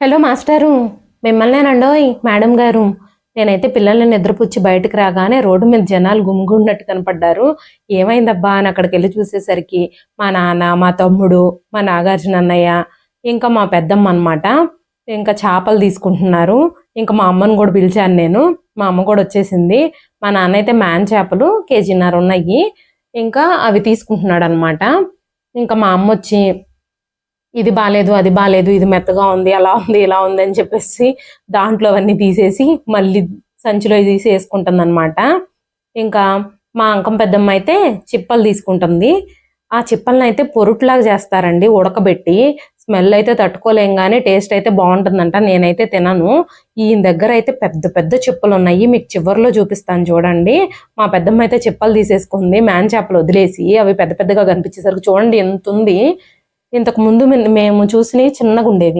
Hello మాస్టారు మిమ్మల్నేనండోయ్ madam గారు. నేనైతే పిల్లల్ని నిద్రపుచ్చి బయటకు రాగానే రోడ్డు మీద జనాలు గుమ్గున్నట్టు కనపడ్డారు. ఏమైందబ్బా అని అక్కడికి వెళ్ళి చూసేసరికి మా నాన్న మా తమ్ముడు మా నాగార్జున అన్నయ్య ఇంకా మా పెద్దమ్మ అన్నమాట. ఇంకా చేపలు తీసుకుంటున్నారు. ఇంకా మా అమ్మని కూడా పిలిచాను నేను. మా అమ్మ కూడా వచ్చేసింది. మా నాన్న అయితే మ్యాన్ చేపలు కేజీన్నర ఉన్నాయి. ఇంకా అవి తీసుకుంటున్నాడు అనమాట ఇంకా మా అమ్మ వచ్చి ఇది బాగాలేదు అది బాగాలేదు ఇది మెత్తగా ఉంది అలా ఉంది ఇలా ఉంది అని చెప్పేసి దాంట్లో అవన్నీ తీసేసి మళ్ళీ సంచిలో తీసి వేసుకుంటుంది అనమాట ఇంకా మా అంకం పెద్దమ్మ అయితే చిప్పలు తీసుకుంటుంది. ఆ చిప్పల్ని అయితే పొరుట్లాగా చేస్తారండి ఉడకబెట్టి. స్మెల్ అయితే తట్టుకోలేం కానీ టేస్ట్ అయితే బాగుంటుందంట నేనైతే తినను. ఈయన దగ్గర అయితే పెద్ద పెద్ద చిప్పలు ఉన్నాయి మీకు చివరిలో చూపిస్తాను చూడండి. మా పెద్దమ్మ అయితే చిప్పలు తీసేసుకుంది మ్యాన్ చేపలు వదిలేసి అవి పెద్ద పెద్దగా కనిపించేసరికి చూడండి ఎంత ఉంది. ఇంతకు ముందు మేము చూసినవి చిన్నగా ఉండేవి